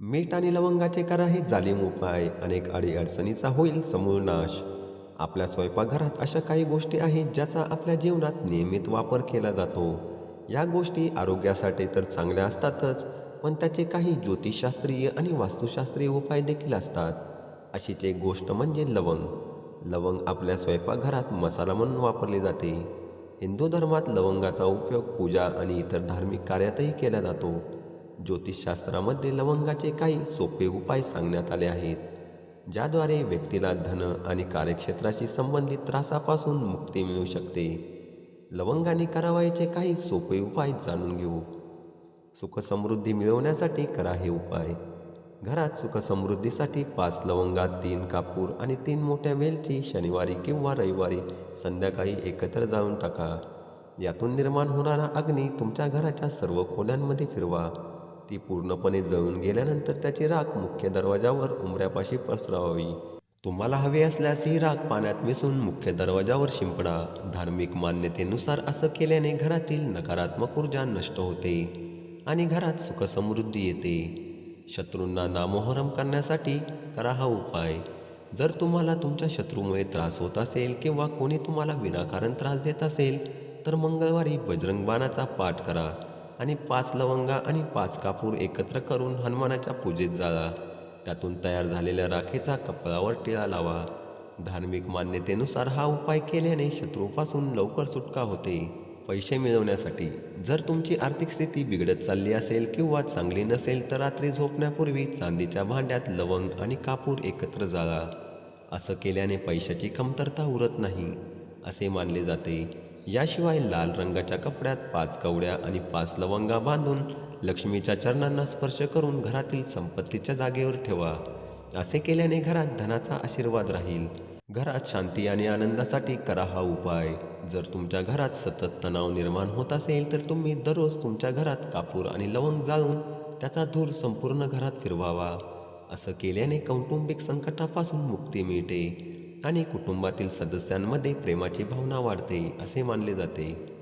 मीठ आणि लवंगाचे करा हे जालिम उपाय अनेक अडीअडचणीचा होईल समूळ नाश. आपल्या स्वयंपाकघरात अशा काही गोष्टी आहेत ज्याचा आपल्या जीवनात नियमित वापर केला जातो. या गोष्टी आरोग्यासाठी तर चांगल्या असतातच पण त्याचे काही ज्योतिषशास्त्रीय आणि वास्तुशास्त्रीय उपाय देखील असतात. अशीच एक गोष्ट म्हणजे लवंग. लवंग आपल्या स्वयंपाकघरात मसाला म्हणून वापरले जाते. हिंदू धर्मात लवंगाचा उपयोग पूजा आणि इतर धार्मिक कार्यातही केला जातो. ज्योतिषशास्त्रामध्ये लवंगाचे काही सोपे उपाय सांगण्यात आले आहेत ज्याद्वारे व्यक्तीला धन आणि कार्यक्षेत्राशी संबंधित त्रासापासून मुक्ती मिळू शकते. लवंगाने करावायचे काही सोपे उपाय जाणून घेऊ. सुखसमृद्धी मिळवण्यासाठी करा हे उपाय. घरात सुखसमृद्धीसाठी पाच लवंगा तीन कापूर आणि तीन मोठ्या वेलची शनिवारी किंवा रविवारी संध्याकाळी एकत्र जाळून टाका. यातून निर्माण होणारा अग्नी तुमच्या घराच्या सर्व खोल्यांमध्ये फिरवा. ती पूर्णपणे जळून गेल्यानंतर त्याची राख मुख्य दरवाजावर उमऱ्यापाशी पसरवावी. तुम्हाला हवे असल्यास ही राख पाण्यात मिसळून मुख्य दरवाजावर शिंपडा. धार्मिक मान्यतेनुसार असं केल्याने घरातील नकारात्मक ऊर्जा नष्ट होते आणि घरात सुखसमृद्धी येते. शत्रूंना नामोहरम करण्यासाठी करा हा उपाय. जर तुम्हाला तुमच्या शत्रूमुळे त्रास होत असेल किंवा कोणी तुम्हाला विनाकारण त्रास देत असेल तर मंगळवारी बजरंग बाणाचा पाठ करा. आणि पाच लवंगा आणि पाच कापूर एकत्र करून हनुमानाच्या पूजेत जाळा. त्यातून तयार झालेल्या राखेचा कपाळावर टिळा लावा. धार्मिक मान्यतेनुसार हा उपाय केल्याने शत्रूपासून लवकर सुटका होते. पैसे मिळवण्यासाठी जर तुमची आर्थिक स्थिती बिघडत चालली असेल किंवा चांगली नसेल तर रात्री झोपण्यापूर्वी चांदीच्या भांड्यात लवंग आणि कापूर एकत्र जाळा. असं केल्याने पैशाची कमतरता उरत नाही असे मानले जाते. याशिवाय लाल रंगाच्या कपड्यात पाच कवड्या आणि पाच लवंगा बांधून लक्ष्मीच्या चरणांना स्पर्श करून घरातील संपत्तीच्या जागेवर ठेवा. असे केल्याने घरात धनाचा आशीर्वाद राहील. घरात शांती आणि आनंदासाठी करा हा उपाय. जर तुमच्या घरात सतत तणाव निर्माण होत असेल तर तुम्ही दररोज तुमच्या घरात कापूर आणि लवंग जाळून त्याचा धूर संपूर्ण घरात फिरवावा. असं केल्याने कौटुंबिक संकटापासून मुक्ती मिळते. आणि कुटुंबातील सदस्यांमध्ये प्रेमाची भावना वाढते असे मानले जाते.